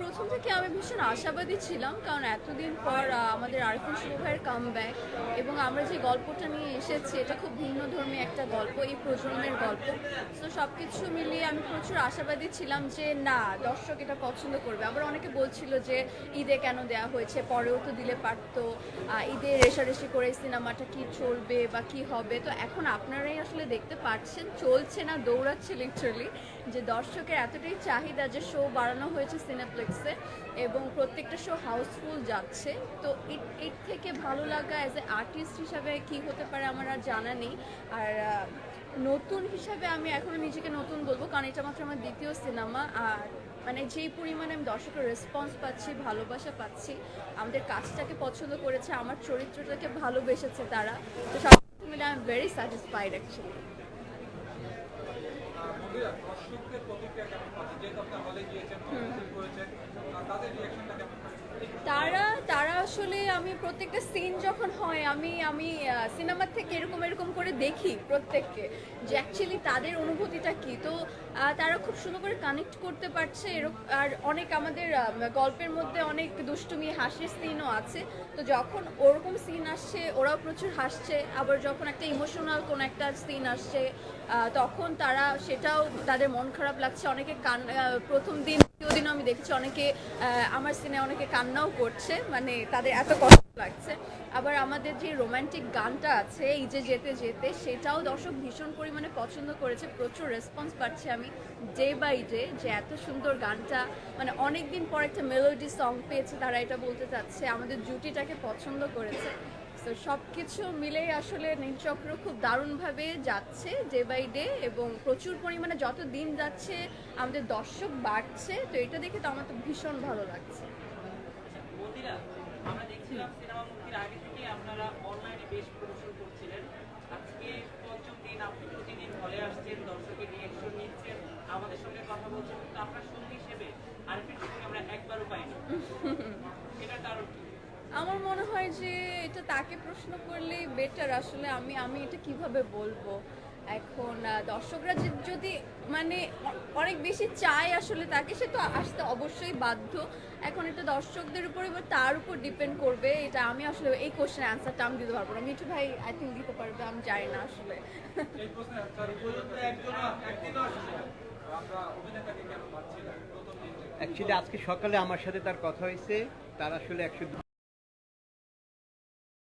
প্রথম থেকে আমি ভীষণ আশাবাদী ছিলাম, কারণ এতদিন পর আমাদের আরিফুল ভাইয়ের কাম এবং আমরা যে গল্পটা নিয়ে এসেছি, এটা খুব ভিন্ন ধর্মী একটা গল্প, এই প্রজন্মের গল্প। তো সব কিছু মিলিয়ে আমি প্রচুর আশাবাদী ছিলাম যে, না, দর্শক এটা পছন্দ করবে। আবার অনেকে বলছিল যে, ঈদে কেন দেয়া হয়েছে? পরেও তো দিলে পারতো। ঈদে রেশারেশি করে সিনেমাটা কি চলবে বা কি হবে? তো এখন আপনারাই আসলে দেখতে পাচ্ছেন চলছে না, দৌড়াচ্ছে লিটারালি যে দর্শকের এতটাই চাহিদা যে শো বাড়ানো হয়েছে সিনেপ্লেক্সে এবং প্রত্যেকটা শো হাউসফুল যাচ্ছে, তো এর- থেকে ভালো লাগা অ্যাজ এ আর্টিস্ট হিসাবে কি হতে পারে আমার আর জানা নেই। আর নতুন হিসাবে আমি এখনও নিজেকে নতুন বলব, কারণ এটা মাত্র আমার দ্বিতীয় সিনেমা আর মানে যেই পরিমাণে আমি দর্শকের রেসপন্স পাচ্ছি, ভালোবাসা পাচ্ছি, আমাদের কাজটাকে পছন্দ করেছে, আমার চরিত্রটাকে ভালোবেসেছে তারা, তো সব মিলে I am very satisfied actually তারা তারা আসলে আমি প্রত্যেকটা সিন যখন হয়, আমি আমি সিনেমার থেকে এরকম এরকম করে দেখি প্রত্যেককে যে অ্যাকচুয়ালি তাদের অনুভূতিটা কি। তো তারা খুব সুন্দর করে কানেক্ট করতে পারছে এরকম আর অনেক আমাদের গল্পের মধ্যে অনেক দুষ্টুমি, হাসির সিনও আছে। তো যখন ওরকম সিন আসছে, ওরাও প্রচুর হাসছে। আবার যখন একটা ইমোশনাল কোন একটা সিন আসছে তখন তারা সেটাও তাদের মন খারাপ লাগছে। অনেকে কান প্রথম দিন, দ্বিতীয় দিনও আমি দেখেছি অনেকে আমার সিনে অনেকে কান্নাও করছে। মানে তাদের এত কষ্ট লাগছে। আবার আমাদের যে রোমান্টিক গানটা আছে, এই যে যেতে যেতে, সেটাও দর্শক ভীষণ পরিমাণে পছন্দ করেছে। প্রচুর রেসপন্স পাচ্ছি আমি ডে বাই ডে যে এত সুন্দর গানটা মানে অনেক দিন পর একটা মেলোডি সং পেয়েছে, তারা এটা বলতে চাচ্ছে। আমাদের জুটিটাকে পছন্দ করেছে। তো সব কিছু মিলেই আসলে নীলচক্র খুব দারুণভাবে যাচ্ছে ডে বাই ডে এবং প্রচুর পরিমাণে যত দিন যাচ্ছে, আমাদের দর্শক বাড়ছে। তো এটা দেখে তো আমার তো ভীষণ ভালো লাগছে। মন্দিরা? সিনেমা আগে আপনারা বেশ করছিলেন। আপনি প্রতিদিন আসছেন দর্শকের আমাদের সঙ্গে কথা বলছেন। আপনার হিসেবে আমরা একবারও কারণ আমার মনে হয় যে এটা তাকে প্রশ্ন করলেই বেটার আসলে আমি আমি এটা কীভাবে বলব? এখন দর্শকরা যদি মানে অনেক বেশি চায় আসলে তাকে সে তো আসতে অবশ্যই বাধ্য। এখন এটা দর্শকদের উপর এবার তার উপর ডিপেন্ড করবে এটা আমি আসলে এই কোশ্চেনের অ্যান্সারটা আমি দিতে পারব না। মিঠু ভাই আই থিঙ্ক দিতে পারবে আমি জানি না আসলে। অ্যাকচুয়ালি আজকে সকালে আমার সাথে তার কথা হয়েছে। তার আসলে একশো